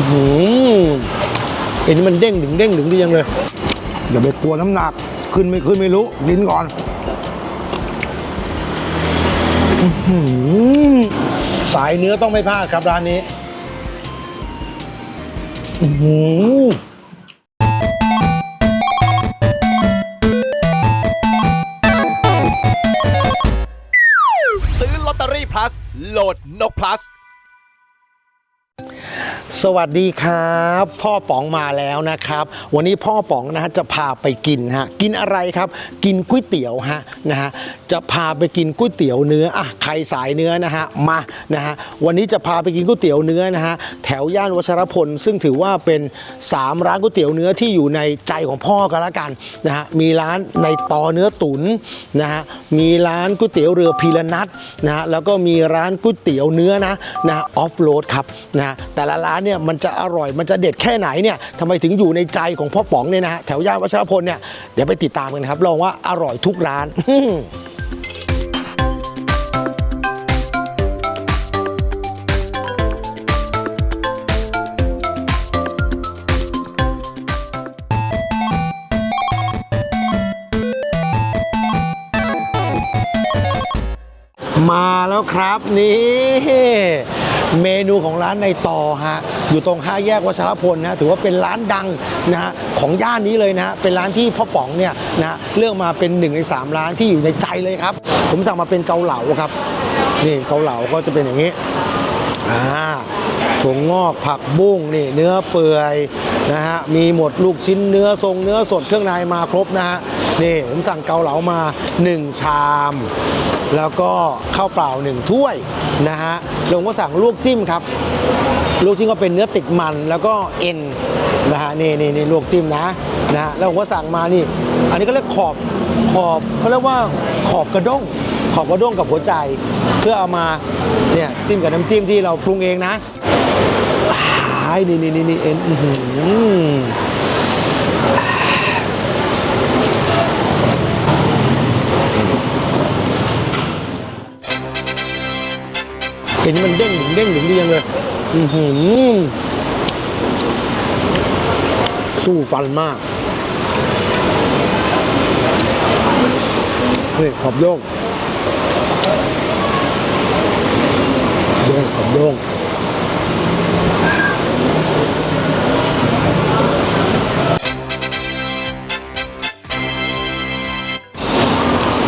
อื้อหือเอ็นนี่มันเด้งดึงเด้งดึงดียังเลย อย่าไปกลัวน้ำหนัก ขึ้นไม่ขึ้นไม่รู้ลิ้นก่อนอื้อหือสายเนื้อต้องไม่พลาดครับร้านนี้อื้อหือซื้อลอตเตอรี่ plus โหลดนก plus สวัสดีครับ พ่อป๋องมาแล้วนะครับ วันนี้พ่อป๋องนะฮะจะพาไปกินฮะกินอะไรครับ กินก๋วยเตี๋ยวฮะนะฮะจะพาไปกินก๋วยเตี๋ยวเนื้ออะใครสายเนื้อนะฮะมานะฮะวันนี้จะพาไปกินก๋วยเตี๋ยวเนื้อนะฮะแถวย่านวัชรพล ซึ่งถือว่าเป็น 3 ร้านก๋วยเตี๋ยวเนื้อที่อยู่ในใจของพ่อกันละกันนะฮะมีร้านในตอเนื้อตุ๋นนะฮะมีร้านก๋วยเตี๋ยวเรือพีระนัทนะฮะแล้วก็มีร้านก๋วยเตี๋ยวเนื้อนะนะออฟโรดครับนะฮะแต่ละร้านเนี่ยมันจะอร่อยมันจะเด็ดแค่ไหนเนี่ยทำไมถึงอยู่ในใจของพ่อป๋องเนี่ยนะฮะแถวย่านวัชรพลเนี่ยเดี๋ยวไปติดตามกันครับลองว่าอร่อยทุกร้านมาแล้วครับนี่ เมนูของร้านในต่อฮะอยู่ตรงห้าแยกวัชรพลนะถือว่าเป็นร้านดังนะฮะของย่านนี้เลยนะฮะเป็นร้านที่พ่อป๋องเนี่ยนะฮะเลือกมาเป็นหนึ่งในสามร้านที่อยู่ในใจเลยครับ ผมสั่งมาเป็นเกาเหลาครับนี่เกาเหลาก็จะเป็นอย่างนี้อ่าถั่วงอกผักบุ้งนี่เนื้อเปื่อยนะฮะมีหมดลูกชิ้นเนื้อทรงเนื้อสดเครื่องในมาครบนะฮะ นี่ผมสั่งเกาเหลามา 1 ชาม แล้วก็ข้าวเปล่า 1 ถ้วยนะฮะลงก็สั่งลวกจิ้มครับลวกจิ้มก็เป็นเนื้อติดมันแล้วก็เอ็นนะฮะนี่นี่นี่ลวกจิ้มนะนะฮะแล้วผมก็สั่งมานี่ อันนี้ก็เรียกขอบขอบเขาเรียกว่าขอบกระด้ง ขอบกระด้งกับหัวใจ เพื่อเอามาเนี่ยจิ้มกับน้ำจิ้มที่เราปรุงเองนะอ้ายนี่นี่นี่นี่เอ็น ห็นมันเด้งดึงเด้งดึงดียังเลยอือหือสู้ฟันมากนี่ขอบโยงโยงขอบโยง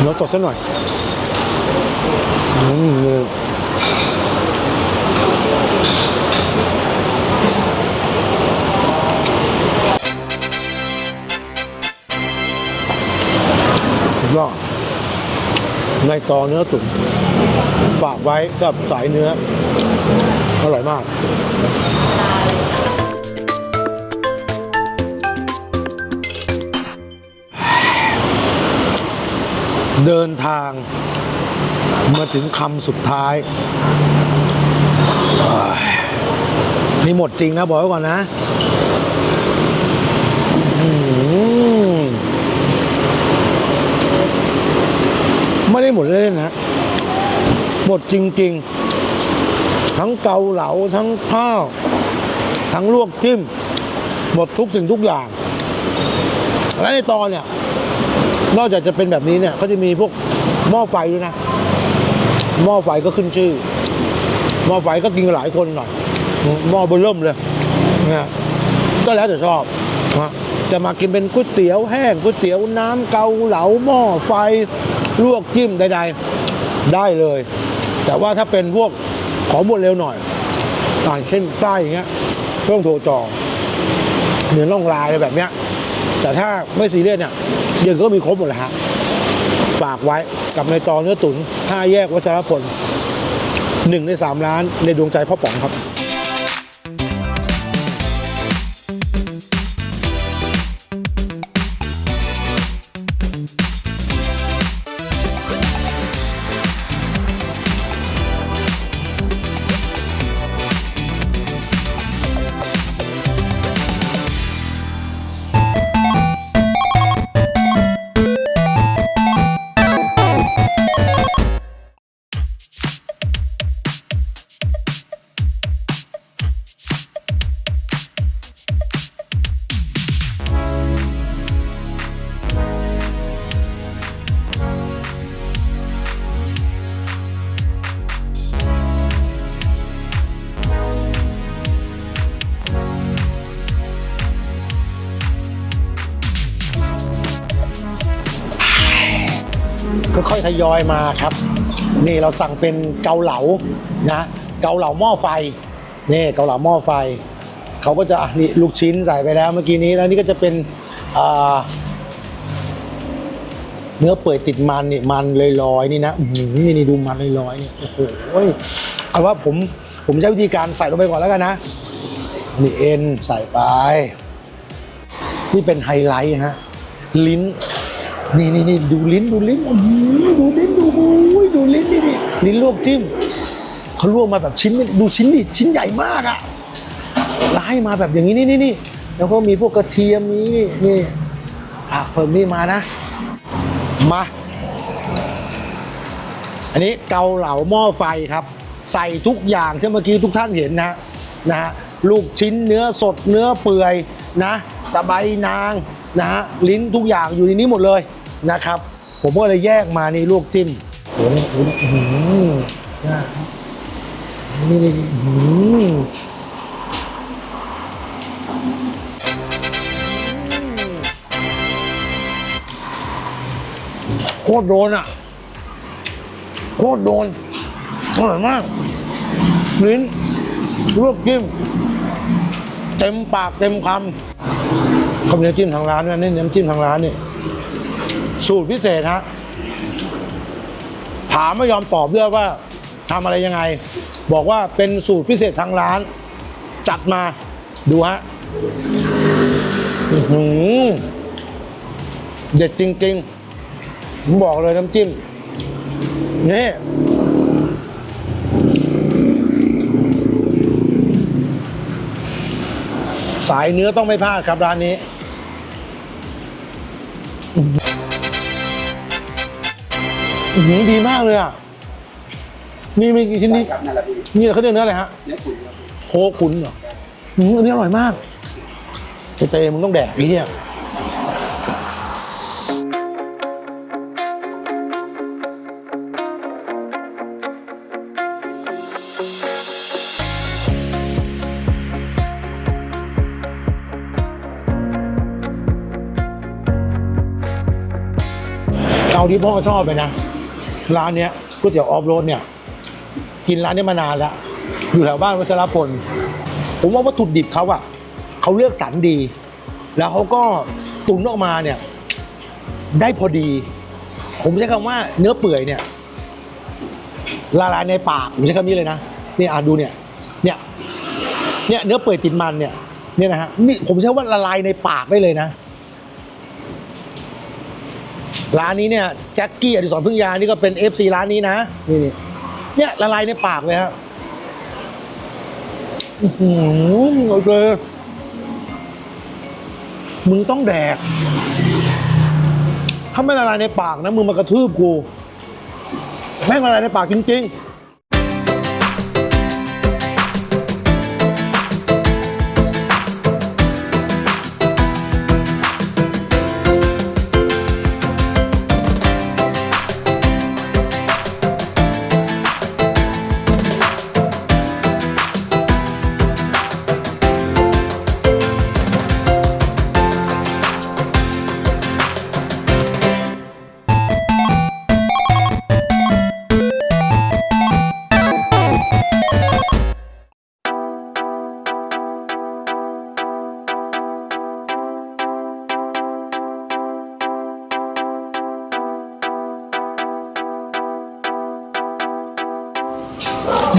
เนื้อสดซะหน่อยอืม ยอดในตอเนื้อตุ๋นฝากไว้กับสายเนื้อ อร่อยมากเดินทางมาถึงคำสุดท้ายเอ้ยนี่หมดจริงนะ บอกไว้ก่อนนะอื้อหือ ไม่ได้หมดเล่นนะหมดจริง ๆ ทั้งเกาเหลาทั้งข้าวทั้งลวกจิ้ม หมดทุกสิ่งทุกอย่าง และในตอนเนี่ย นอกจากจะเป็นแบบนี้เนี่ยเขาจะมีพวกหม้อไฟด้วยนะ หม้อไฟก็ขึ้นชื่อ หม้อไฟก็กินหลายคนหน่อย หม้อเบอร์เริ่มเลยนะก็แล้วแต่ชอบนะจะมากินเป็นก๋วยเตี๋ยวแห้งก๋วยเตี๋ยวน้ำเกาเหลาหม้อไฟ ลวกจิ้มใดๆได้เลย แต่ว่าถ้าเป็นพวกของบดเร็วหน่อยอ่าเช่นไส้อย่างเงี้ยต้องโทรจองเหนือน่องลายอะไรแบบเนี้ย แต่ถ้าไม่ซีเรียสเนี่ยเดี๋ยวก็มีครบหมดเลยฮะฝากไว้กับในจอเนื้อตุ๋นห้าแยกวัชรพลหนึ่งในสามร้านในดวงใจพ่อป๋องครับ ทยอยมาครับ นี่เราสั่งเป็นเกาเหลานะเกาเหลาหม้อไฟนี่เกาเหลาหม้อไฟเขาก็จะอะนี่ลูกชิ้นใส่ไปแล้วเมื่อกี้นี้แล้วนี่ก็จะเป็นเนื้อเปื่อยติดมันนี่มันลอยๆนี่นะอื้อหือนี่นี่ดูมันลอยๆนี่โอ้โหเอาว่าผมผมใช้วิธีการใส่ลงไปก่อนแล้วกันนะนี่เอ็นใส่ไป นี่เป็นไฮไลท์ฮะลิ้น นี่นี่นี่ดูลิ้นดูลิ้นอื้อหือดูลิ้นดูโอ้ยดูลิ้นนี่นี่ลิ้นลวกจิ้มเขาลวกมาแบบชิ้นดูชิ้นดิชิ้นใหญ่มากอะแล้วให้มาแบบอย่างนี้นี่นี่นี่แล้วก็มีพวกกระเทียมนี้นี่นี่อะเพิ่มนี่มานะ มา อันนี้เกาเหลาหม้อไฟครับ ใส่ทุกอย่างที่เมื่อกี้ทุกท่านเห็นนะนะฮะลูกชิ้นเนื้อสดเนื้อเปื่อยนะ สบายนางนะฮะลิ้นทุกอย่างอยู่ในนี้หมดเลย นะครับ ผมก็เลยแยกมานี่ลวกจิ้มโอ้โหโอ้โหอื้อหือนะนี่นี่นี่อื้อหือโคตรโดนอะ โคตรโดนอร่อยมาก ลิ้นลวกจิ้ม เต็มปากเต็มคำเขามีน้ำจิ้มทางร้านนะนี่น้ำจิ้มทางร้านนี่ สูตรพิเศษฮะถามไม่ยอมตอบด้วยว่าทำอะไรยังไง บอกว่าเป็นสูตรพิเศษทางร้าน จัดมาดูฮะเด็ดจริงๆ ผมบอกเลยน้ำจิ้ม นี่สายเนื้อต้องไม่พลาดครับร้านนี้ อื้อหือดีมากเลยอะ นี่มีกี่ชิ้นนี้ครับนั่นแหละพี่นี่เขาเรียกเนื้ออะไรฮะ เนื้อขุนครับโคขุนเหรออืมอันนี้อร่อยมากเต้มึงต้องแดกไอ้เหี้ยเอาที่พ่อชอบไปนะ ร้านเนี้ยก๋วยเตี๋ยวออฟโรดเนี่ย กินร้านนี้มานานแล้วอยู่แถวบ้านวัชรพล ผมว่าวัตถุดิบเขาอะเขาเลือกสรรดี แล้วเขาก็ตุ๋นออกมาเนี่ย ได้พอดี ผมใช้คำว่าเนื้อเปื่อยเนี่ยละลายในปากผมใช้คำนี้เลยนะนี่อะดูเนี่ยเนี่ยเนี่ยเนื้อเปื่อยติดมันเนี่ยเนี่ยนะฮะนี่ผมใช้ว่าละลายในปากได้เลยนะ ร้านนี้เนี่ยแจ็คกี้อดิศรพึ่งยานี่ก็เป็น FC ร้านนี้นะนี่นี่เนี่ยละลายในปากเลยฮะอื้อหือโอเคมึงต้องแดก ถ้าไม่ละลายในปากนะมึงมากระทืบกู แม่งละลายในปากจริง ๆ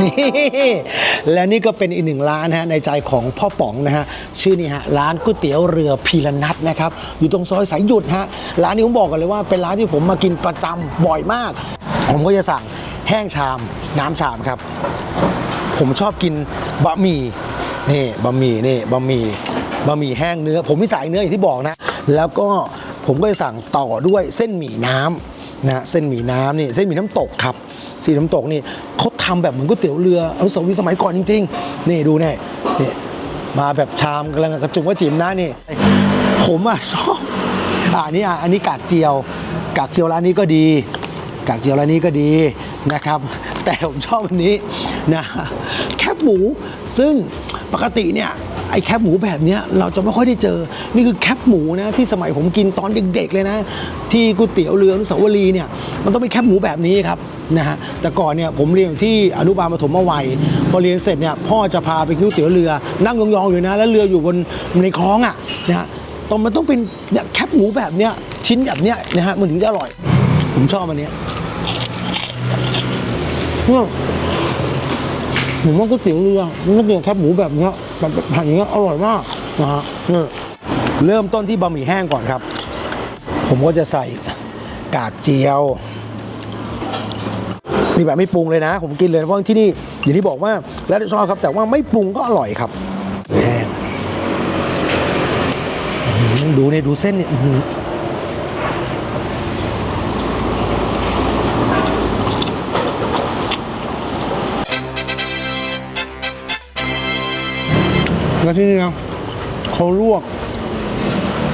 นี่และนี่ก็เป็นอีกหนึ่งร้านนะฮะในใจของพ่อป๋องนะฮะชื่อนี่ฮะร้านก๋วยเตี๋ยวเรือพีระนัทนะครับอยู่ตรงซอยสายหยุดฮะร้านนี้ผมบอกกันเลยว่าเป็นร้านที่ผมมากินประจำบ่อยมาก ผมก็จะสั่งแห้งชาม น้ำชามครับ ผมชอบกินบะหมี่นี่บะหมี่นี่บะหมี่บะหมี่แห้งเนื้อ ผมมีสายเนื้ออย่างที่บอกนะ แล้วก็ผมก็จะสั่งต่อด้วยเส้นหมี่น้ำนะเส้นหมี่น้ำนี่เส้นหมี่น้ำตกครับ สีน้ำตกนี่เขาทำแบบเหมือนก๋วยเตี๋ยวเรืออนุสาวรีย์สมัยก่อนจริง ๆ นี่ดูเนี่ยนี่มาแบบชามกำลังกระจุงว่าจิ๋มนะนี่ ผมอะชอบอ่าอันนี้อะอันนี้กากเจียว กากเจียวร้านนี้ก็ดี กากเจียวร้านนี้ก็ดีนะครับ แต่ผมชอบอันนี้นะแค บหมู ซึ่งปกติเนี่ยไอ้แคบหมูแบบนี้เราจะไม่ค่อยได้เจอ นี่คือแคบหมูนะที่สมัยผมกินตอนเด็กๆเลยนะ ที่ก๋วยเตี๋ยวเรืออนุสาวรีย์เนี่ยมันต้องเป็นแคบหมูแบบนี้ครับนะฮะแต่ก่อนเนี่ยผมเรียนอยู่ที่อนุบาลปฐมวัยพอเรียนเสร็จเนี่ยพ่อจะพาไปกินก๋วยเตี๋ยวเรือนั่งยองๆอยู่นะแล้วเรืออยู่บนในคลองอะนะฮะตอนมันต้องเป็นแคบหมูแบบเนี้ยชิ้นแบบเนี้ยนะฮะมันถึงจะอร่อย ผมชอบอันเนี้ย ผมว่าก๋วยเตี๋ยวเรือมันต้องกินแคบหมูแบบเนี้ยแบบผัดอย่างเงี้ยอร่อยมากนะฮะเนี่ยเริ่มต้นที่บะหมี่แห้งก่อนครับ ผมก็จะใส่กากเจียวนี่แบบไม่ปรุงเลยนะ ผมกินเลยเพราะที่นี่อย่างที่บอกว่าแล้วชอบครับ แต่ว่าไม่ปรุงก็อร่อยครับแห้งดูเนี่ยดูเส้นเนี่ย แล้วที่นี่นะเขาลวก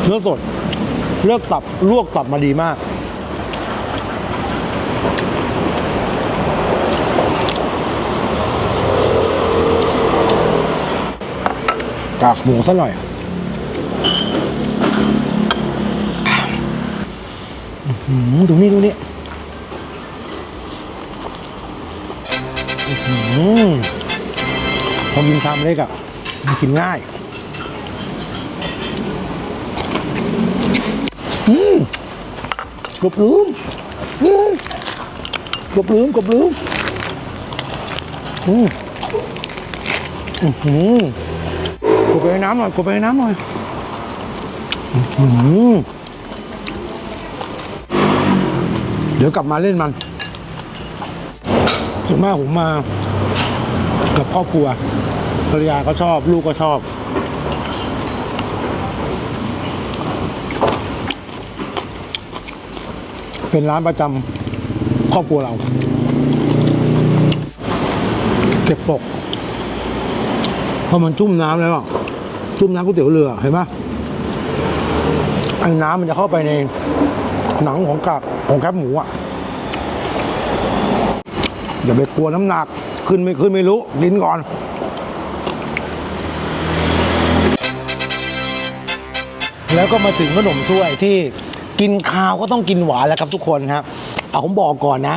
เนื้อสดเลือกตับลวกตับมาดีมาก กากหมูซะหน่อยอือดูนี่ดูนี่อือพอกินชามเล็กอะ มันกินง่าย อืมกบลืมอืมกบลืมกบลืมอืมอือหือกดไปน้ำหน่อยกดไปน้ำหน่อยอื้อหือเดี๋ยวกลับมาเล่นมันส่วนมากผมมา กับครอบครัว ภรรยาก็ชอบ ลูกก็ชอบ เป็นร้านประจำครอบครัวเรา เก็บตกพอมันจุ่มน้ำแล้วะจุ่มน้ำก๋วยเตี๋ยวเรือเห็นไหมไอ้น้ำมันจะเข้าไปในหนังของกากของแคบหมูอะอย่าไปกลัวน้ำหนัก ขึ้นไม่ขึ้นไม่รู้กินก่อน แล้วก็มาถึงขนมถ้วยที่กินข้าวก็ต้องกินหวานแล้วครับทุกคนครับเอาผมบอกก่อนนะ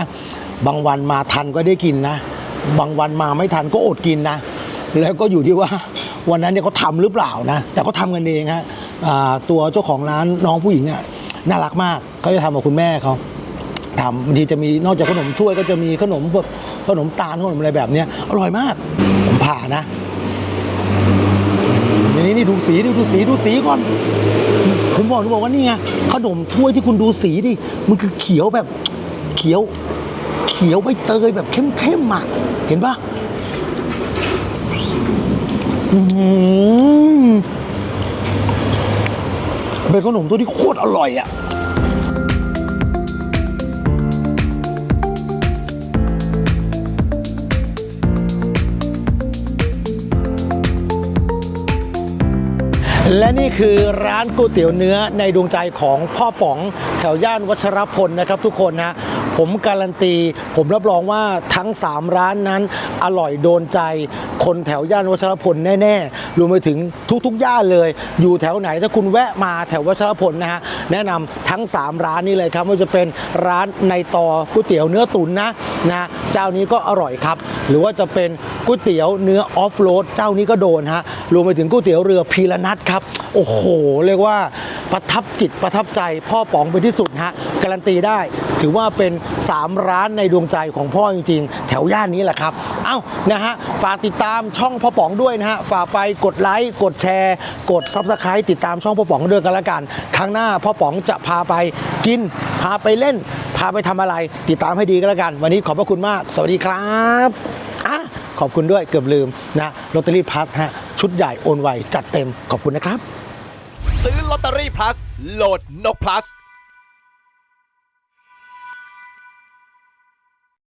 บางวันมาทันก็ได้กินนะ บางวันมาไม่ทันก็อดกินนะ แล้วก็อยู่ที่ว่า วันนั้นเนี่ยเขาทำหรือเปล่านะ แต่เขาทำกันเองฮะอ่าตัวเจ้าของร้านน้องผู้หญิงเนี่ยน่ารักมากเขาจะทำกับคุณแม่เขาทำบางทีจะมีนอกจากขนมถ้วยก็จะมีขนมพวกขนมตาลขนมอะไรแบบเนี้ยอร่อยมากผมผ่านะ นี่นี่ดูสีดูดูสีดูสีก่อน ผมบอกผมบอกว่านี่ไงขนมถ้วยที่คุณดูสีดิมันคือเขียวแบบเขียว เขียวใบเตยแบบเข้มๆอะเห็นปะเป็นขนมตัวที่โคตรอร่อยอะ และนี่คือร้านก๋วยเตี๋ยวเนื้อในดวงใจของพ่อป๋องแถวย่านวัชรพลนะครับทุกคนนะ ผมการันตี ผมรับรองว่าทั้ง 3 ร้านนั้นอร่อยโดนใจ คนแถวย่านวัชรพลแน่ๆรวมไปถึงทุกๆย่านเลย อยู่แถวไหนถ้าคุณแวะมาแถววัชรพลนะฮะแนะนำทั้ง 3 ร้านนี้เลยครับไม่ว่าจะเป็นร้านในตอก๋วยเตี๋ยวเนื้อตุ๋นนะนะเจ้านี้ก็อร่อยครับ หรือว่าจะเป็นก๋วยเตี๋ยวเนื้อออฟโรดเจ้านี้ก็โดนฮะรวมไปถึงก๋วยเตี๋ยวเรือพีระนัทครับโอ้โหเรียกว่า ประทับจิตประทับใจพ่อป๋องเป็นที่สุดฮะการันตีได้ ถือว่าเป็น 3 ร้านในดวงใจของพ่อจริงๆ แถวย่านนี้แหละครับ เอ้านะฮะฝากติดตามช่องพ่อป๋องด้วยนะฮะฝากไปกดไลค์กดแชร์ กดซับสไครต์ติดตามช่องพ่อป๋องด้วยกันละกันครั้งหน้าพ่อป๋องจะพาไปกิน พาไปเล่น พาไปทำอะไร ติดตามให้ดีก็แล้วกัน วันนี้ขอบพระคุณมาก สวัสดีครับอะขอบคุณด้วยเกือบลืมนะลอตเตอรี่พลัสฮะชุดใหญ่โอนไวจัดเต็มขอบคุณนะครับ ซื้อลอตเตอรี่ plus โหลดนก plus